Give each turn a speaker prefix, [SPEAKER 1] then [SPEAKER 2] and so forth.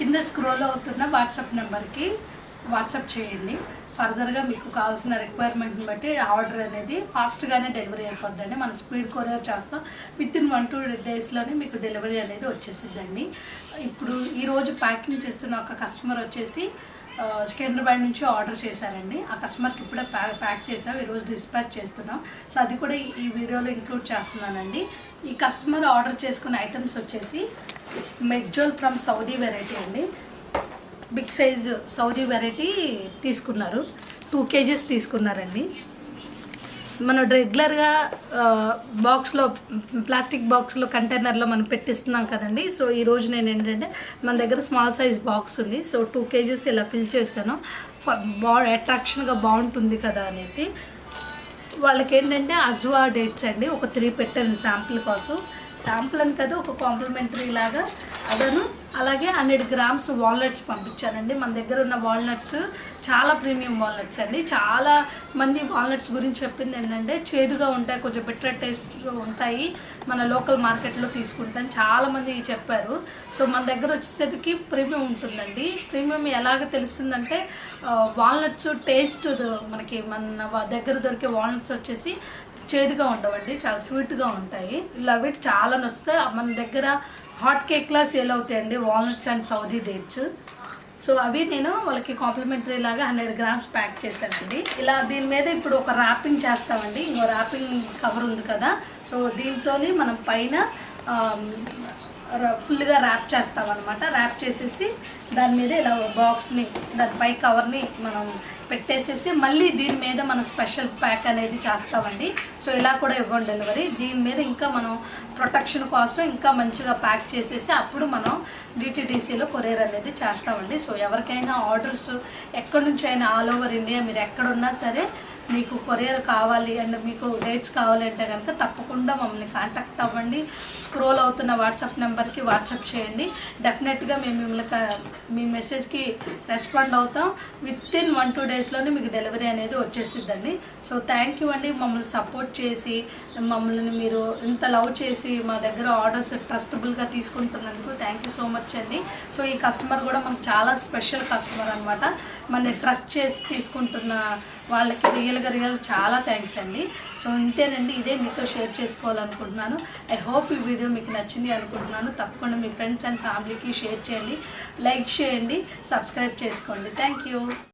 [SPEAKER 1] కింద స్క్రోల్ అవుతున్న వాట్సాప్ నెంబర్కి వాట్సాప్ చేయండి. ఫర్దర్గా మీకు కావాల్సిన రిక్వైర్మెంట్ని బట్టి ఆర్డర్ అనేది ఫాస్ట్గానే డెలివరీ అయిపోద్దండి. మనం స్పీడ్ కొరియర్ చేస్తాం. విత్ ఇన్ వన్ టూ డేస్లోనే మీకు డెలివరీ అనేది వచ్చేసిద్దండి. ఇప్పుడు ఈరోజు ప్యాకింగ్ చేస్తున్న ఒక కస్టమర్ వచ్చేసి సికింద్రాబాద్ నుంచి ఆర్డర్ చేశారండి. ఆ కస్టమర్కి ఇప్పుడే ప్యా ప్యాక్ చేసాం. ఈరోజు డిస్పాచ్ చేస్తున్నాం. సో అది కూడా ఈ- ఈ వీడియోలో ఇంక్లూడ్ చేస్తున్నానండి. ఈ కస్టమర్ ఆర్డర్ చేసుకున్న ఐటమ్స్ వచ్చేసి మెడ్జోల్ ఫ్రమ్ సౌదీ వెరైటీ అండి. బిగ్ సైజ్ సౌదీ వెరైటీ తీసుకున్నారు. టూ కేజీస్ తీసుకున్నారండి. మనం రెగ్యులర్గా బాక్స్లో ప్లాస్టిక్ బాక్స్లో కంటైనర్లో మనం పెట్టిస్తున్నాం కదండి. సో ఈ రోజు నేను ఏంటంటే మన దగ్గర స్మాల్ సైజ్ బాక్స్ ఉంది. సో టూ కేజీస్ ఇలా ఫిల్ చేశాను. బా అట్రాక్షన్గా బాగుంటుంది కదా అనేసి. వాళ్ళకి ఏంటంటే అజ్వా డేట్స్ అండి. ఒక త్రీ పెట్టాను శాంపుల్ కోసం. శాంపుల్ అని కదా ఒక కాంప్లిమెంటరీ లాగా అదను. అలాగే హండ్రెడ్ గ్రామ్స్ వాల్నట్స్ పంపించానండి. మన దగ్గర ఉన్న వాల్నట్స్ చాలా ప్రీమియం వాల్నట్స్ అండి. చాలా మంది వాల్నట్స్ గురించి చెప్పింది ఏంటంటే చేదుగా ఉంటాయి కొంచెం బెటర్ టేస్ట్ ఉంటాయి. మన లోకల్ మార్కెట్లో తీసుకుంటాం. చాలామంది చెప్పారు. సో మన దగ్గర వచ్చేసరికి ప్రీమియం ఉంటుందండి. ప్రీమియం ఎలాగ తెలుస్తుందంటే వాల్నట్స్ టేస్ట్ మనకి మన దగ్గర దొరికే వాల్నట్స్ వచ్చేసి చేదుగా ఉండవండి చాలా స్వీట్గా ఉంటాయి. ఇలా వీటి చాలా నొస్తాయి. మన దగ్గర హాట్ కేక్లా సేల్ అవుతాయండి walnuts and Saudi dates so అవి నేను వాళ్ళకి కాంప్లిమెంటరీ లాగా హండ్రెడ్ గ్రామ్స్ ప్యాక్ చేశానండి. ఇలా దీని మీద ఇప్పుడు ఒక ర్యాపింగ్ చేస్తామండి. ఇంకో ర్యాపింగ్ కవర్ ఉంది కదా. సో దీంతో మనం పైన ఫుల్గా ర్యాప్ చేస్తాం అనమాట ర్యాప్ చేసేసి దాని మీద ఇలా బాక్స్ని దాని పై కవర్ని మనం పెట్టేసేసి మళ్ళీ దీని మీద మనం స్పెషల్ ప్యాక్ అనేది చేస్తామండి. సో ఇలా కూడా ఇవ్వండి డెలివరీ. దీని మీద ఇంకా మనం ప్రొటెక్షన్ కోసం ఇంకా మంచిగా ప్యాక్ చేసేసి అప్పుడు మనం డిటీడీసీలో కొరియర్ అనేది చేస్తామండి. సో ఎవరికైనా ఆర్డర్స్ ఎక్కడి నుంచి అయినా ఆల్ ఓవర్ ఇండియా మీరు ఎక్కడున్నా సరే మీకు కొరియర్ కావాలి అండ్ మీకు డేట్స్ కావాలి అంటే కనుక తప్పకుండా మమ్మల్ని కాంటాక్ట్ అవ్వండి. స్క్రోల్ అవుతున్న వాట్సాప్ నెంబర్కి వాట్సాప్ చేయండి. డెఫినెట్గా మేము మిమ్మల్ని మీ మెసేజ్కి రెస్పాండ్ అవుతాం. విత్ ఇన్ వన్ టూ డేస్లోనే మీకు డెలివరీ అనేది వచ్చేసిద్దండి. సో థ్యాంక్ యూ అండి మమ్మల్ని సపోర్ట్ చేసి మమ్మల్ని మీరు ఇంత లవ్ చేసి మా దగ్గర ఆర్డర్స్ ట్రస్టబుల్గా తీసుకుంటున్నందుకు థ్యాంక్ యూ సో మచ్ అండి. సో ఈ కస్టమర్ కూడా మనకు చాలా స్పెషల్ కస్టమర్ అనమాట మనల్ని ట్రస్ట్ చేసి తీసుకుంటున్న వాళ్ళకి రియల్గా రియల్ చాలా థ్యాంక్స్ అండి. సో ఇంతేనండి ఇదే మీతో షేర్ చేసుకోవాలనుకుంటున్నాను. ఐ హోప్ ఈ వీడియో మీకు నచ్చింది అనుకుంటున్నాను. తప్పకుండా మీ ఫ్రెండ్స్ అండ్ ఫ్యామిలీకి షేర్ చేయండి. లైక్ చేయండి సబ్స్క్రైబ్ చేసుకోండి. Thank you.